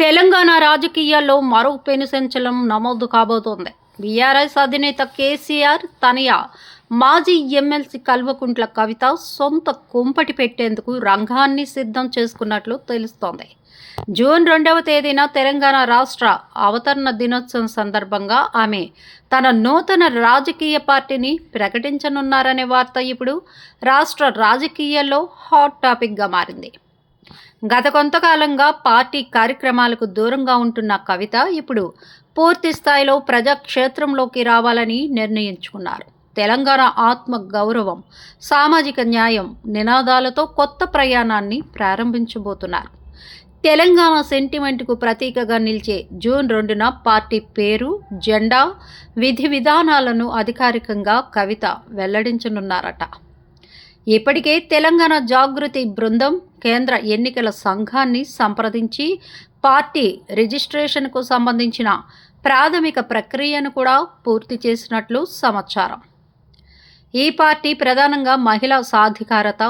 తెలంగాణ రాజకీయాల్లో మరో పెనుసంచలం నమోదు కాబోతోంది. బీఆర్ఎస్ అధినేత కేసీఆర్ తనయ మాజీ ఎమ్మెల్సీ కల్వకుంట్ల కవిత సొంత కుంపటి పెట్టేందుకు రంగాన్ని సిద్ధం చేసుకున్నట్లు తెలుస్తోంది. జూన్ రెండవ తేదీన తెలంగాణ రాష్ట్ర అవతరణ దినోత్సవం సందర్భంగా ఆమె తన నూతన రాజకీయ పార్టీని ప్రకటించనున్నారనే వార్త ఇప్పుడు రాష్ట్ర రాజకీయాల్లో హాట్ టాపిక్గా మారింది. గత కొంతకాలంగా పార్టీ కార్యక్రమాలకు దూరంగా ఉంటున్న కవిత ఇప్పుడు పూర్తి స్థాయిలో ప్రజాక్షేత్రంలోకి రావాలని నిర్ణయించుకున్నారు. తెలంగాణ ఆత్మ గౌరవం సామాజిక న్యాయం నినాదాలతో కొత్త ప్రయాణాన్ని ప్రారంభించబోతున్నారు. తెలంగాణ సెంటిమెంట్కు ప్రతీకగా నిలిచే జూన్ రెండున పార్టీ పేరు జెండా విధి విధానాలను అధికారికంగా కవిత వెల్లడించనున్నారట. ఇప్పటికే తెలంగాణ జాగృతి బృందం కేంద్ర ఎన్నికల సంఘాన్ని సంప్రదించి పార్టీ రిజిస్ట్రేషన్కు సంబంధించిన ప్రాథమిక ప్రక్రియను కూడా పూర్తి చేసినట్లు సమాచారం. ఈ పార్టీ ప్రధానంగా మహిళా సాధికారత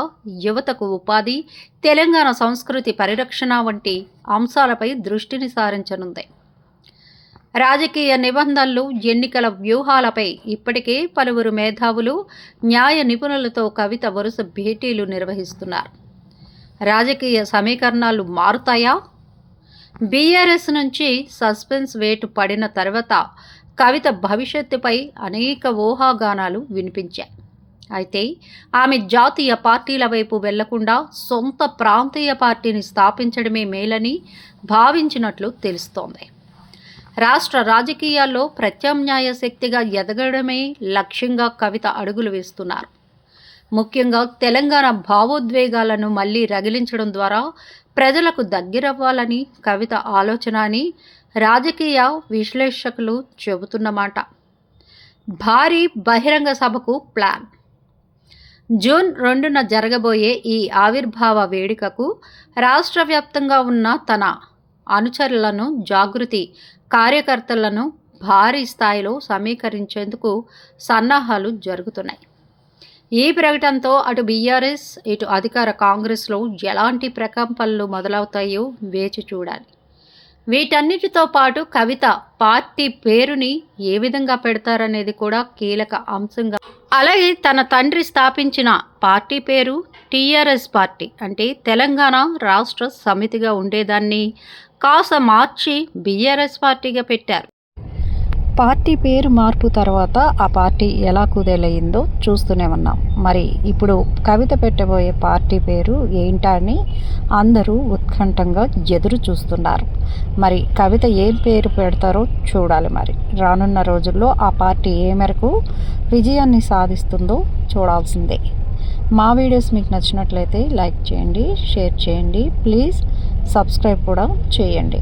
యువతకు ఉపాధి తెలంగాణ సంస్కృతి పరిరక్షణ వంటి అంశాలపై దృష్టిని సారించనుంది రాజకీయ నిబంధనలు ఎన్నికల వ్యూహాలపై ఇప్పటికే పలువురు మేధావులు న్యాయ నిపుణులతో కవిత వరుస భేటీలు నిర్వహిస్తున్నారు. రాజకీయ సమీకరణాలు మారుతాయా? బీఆర్ఎస్ నుంచి సస్పెన్స్ వేటు పడిన తర్వాత కవిత భవిష్యత్తుపై అనేక ఊహాగానాలు వినిపించాయి. అయితే ఆమె జాతీయ పార్టీల వైపు వెళ్ళకుండా సొంత ప్రాంతీయ పార్టీని స్థాపించడమే మేలని భావించినట్లు తెలుస్తోంది. రాష్ట్ర రాజకీయాల్లో ప్రత్యామ్నాయ శక్తిగా ఎదగడమే లక్ష్యంగా కవిత అడుగులు వేస్తున్నారు. ముఖ్యంగా తెలంగాణ భావోద్వేగాలను మళ్ళీ రగిలించడం ద్వారా ప్రజలకు దగ్గరవ్వాలని కవిత ఆలోచన అని రాజకీయ విశ్లేషకులు చెబుతున్నమాట భారీ బహిరంగ సభకు ప్లాన్. జూన్ రెండున జరగబోయే ఈ ఆవిర్భావ వేడుకకు రాష్ట్ర వ్యాప్తంగా ఉన్న తన అనుచరులను జాగృతి కార్యకర్తలను భారీ స్థాయిలో సమీకరించేందుకు సన్నాహాలు జరుగుతున్నాయి. ఈ ప్రకటనతో అటు బీఆర్ఎస్ ఇటు అధికార కాంగ్రెస్లో ఎలాంటి ప్రకంపనలు మొదలవుతాయో వేచి చూడాలి. వీటన్నిటితో పాటు కవిత పార్టీ పేరుని ఏ విధంగా పెడతారనేది కూడా కీలక అంశంగా అలాగే తన తండ్రి స్థాపించిన పార్టీ పేరు టీఆర్ఎస్ పార్టీ. అంటే తెలంగాణ రాష్ట్ర సమితిగా ఉండేదాన్ని కాస్త మార్చి బీఆర్ఎస్ పార్టీగా పెట్టారు. పార్టీ పేరు మార్పు తర్వాత ఆ పార్టీ ఎలా కుదేలయ్యిందో చూస్తూనే ఉన్నాం. మరి ఇప్పుడు కవిత పెట్టబోయే పార్టీ పేరు ఏంటా అని అందరూ ఉత్కంఠంగా ఎదురు చూస్తున్నారు. మరి కవిత ఏం పేరు పెడతారో చూడాలి మరి. రానున్న రోజుల్లో ఆ పార్టీ ఏ మేరకు విజయాన్ని సాధిస్తుందో చూడాల్సిందే. మా వీడియోస్ మీకు నచ్చినట్లయితే లైక్ చేయండి షేర్ చేయండి. ప్లీజ్ సబ్స్క్రైబ్ కూడా చేయండి.